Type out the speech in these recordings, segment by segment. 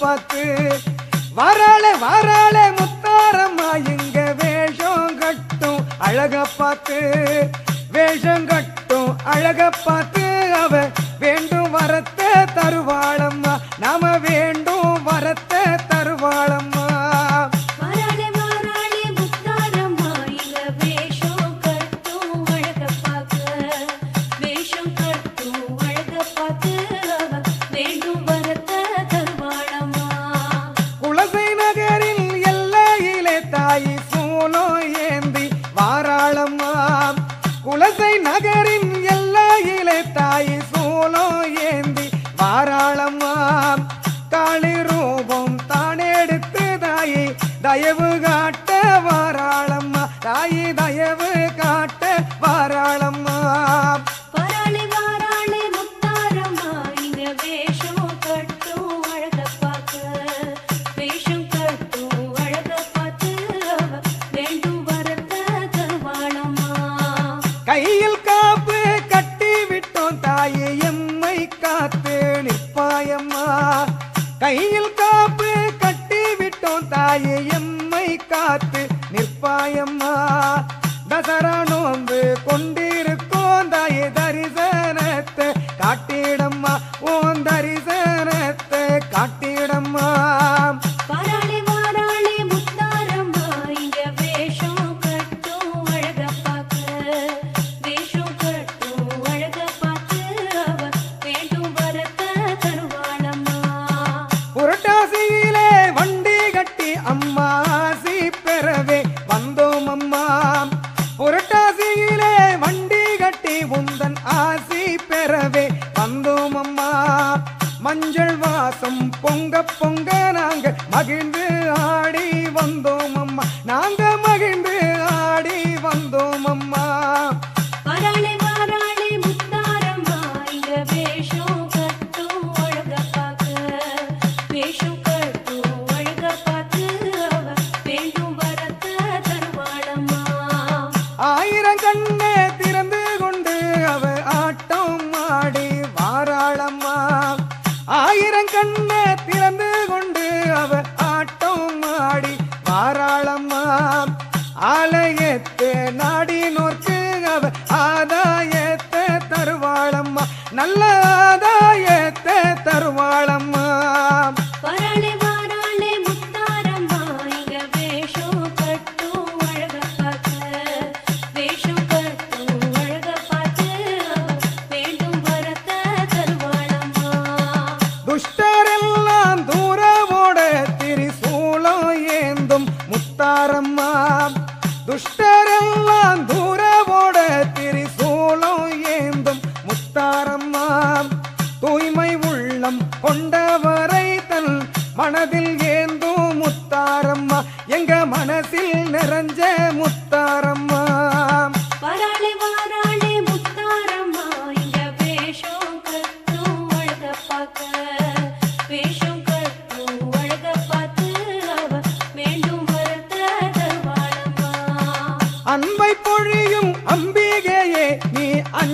பார்த்து வராள வராள முத்தாரம்மா இங்க வேஷம் கட்டும். அழக பார்த்து வேஷம் கட்டும். அழக பார்த்து அவ வேண்டும் வரத்த தருவாளம்மா. நாம வேண்டும் வரத்த தருவாளம்மா. காத்து நிற்பாயம். முருகன் ஆசி பெறவே வந்தோம் அம்மா. மஞ்சள் வாசம் பொங்க பொங்க நாங்க மகிழ்ந்து ஆடி வந்தோம் அம்மா. நாங்க மகிழ்ந்து ஆடி வந்தோம் அம்மா. பாடி வாராளம்மா. ஆயிரம் கண்ணை திறந்து கொண்டு அவ ஆட்டம் ஆடி வாராளம்மா. ஆலயத்து நாடி நோர்க்கு அவ ஆதாயத்தை தருவாளம்மா. நல்ல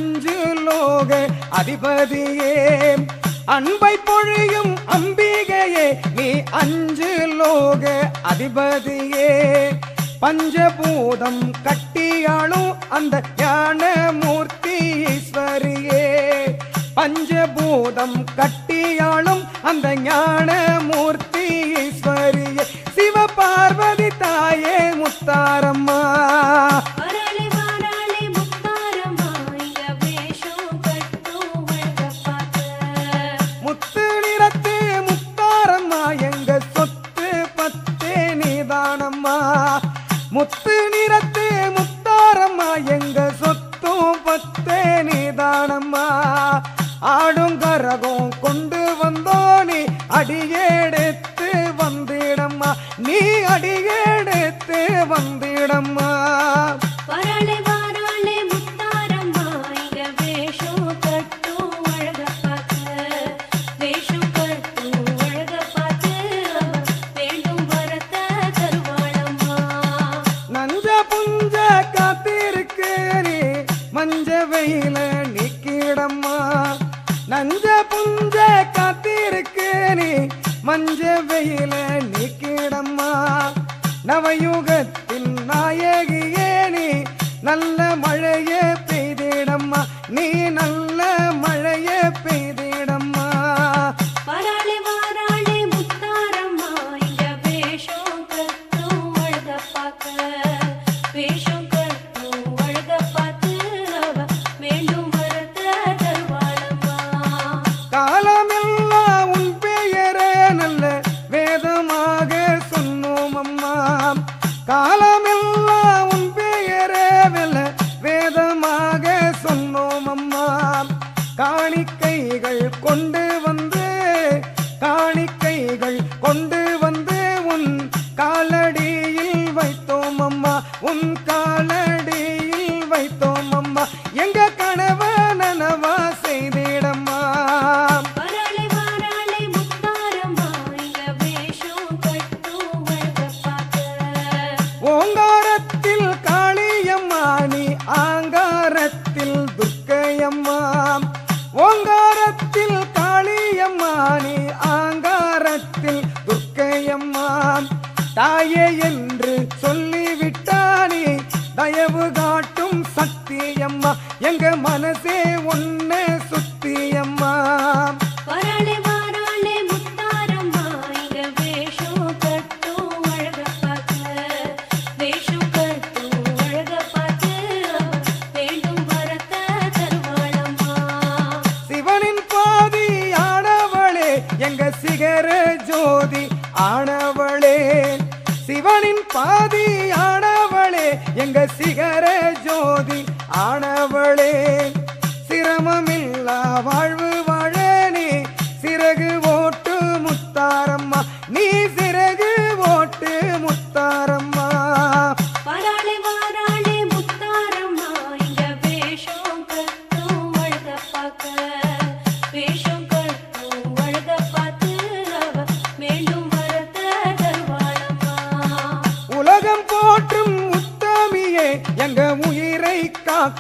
அஞ்சு லோக அதிபதியே. அன்பை பொழியும் அம்பிகையே நீ அஞ்சு லோக அதிபதியே. பஞ்சபூதம் கட்டியாளும் அந்த ஞான மூர்த்தி ஈஸ்வரியே. பஞ்சபூதம் கட்டி தேனிதானம்மா ஆடும் கரகம் கொண்டு வந்தோனி அடியெடுத்து வந்திடம்மா. நீ அடியெடுத்து வந்திடம்மா. நஞ்ச வெயில நிக்கிடம்மா. நஞ்ச புஞ்ச காத்திருக்கு நீ. மஞ்ச வெயில நிக்கிடம்மா. நவயுகத்தின் நாயகியே நீ. நல்ல மழையே காணிக்கைகள் கொண்டு வந்து காணிக்கைகள் கொண்டு வந்து உன் காலடியில் வைத்தோம் அம்மா உன் காலடியில் வைத்தோம் அம்மா. எங்க கனவு நனவா செய்திடம்மா. ஓங்காரத்தில் காளியம்மா நீ ஆங்காரத்தில் துர்க்கையம்மா. தாயே என்று சொல்லிவிட்டானே தயவு காட்டும் சக்தியம்மா எங்க மனசே ஒன்னு சுத்தியம்மா. சிகர ஜோதி ஆனவளே சிவனின் பாதி ஆனவளே எங்க சிகர ஜோதி ஆனவளே. சிரமமில்லா வாழ்வு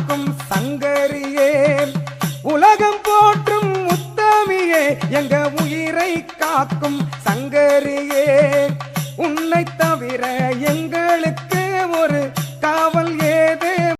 காக்கும் சங்கரியே உலகம் போற்றும் முத்தமியே எங்க உயிரை காக்கும் சங்கரியே உன்னை தவிர எங்களுக்கு ஒரு காவல்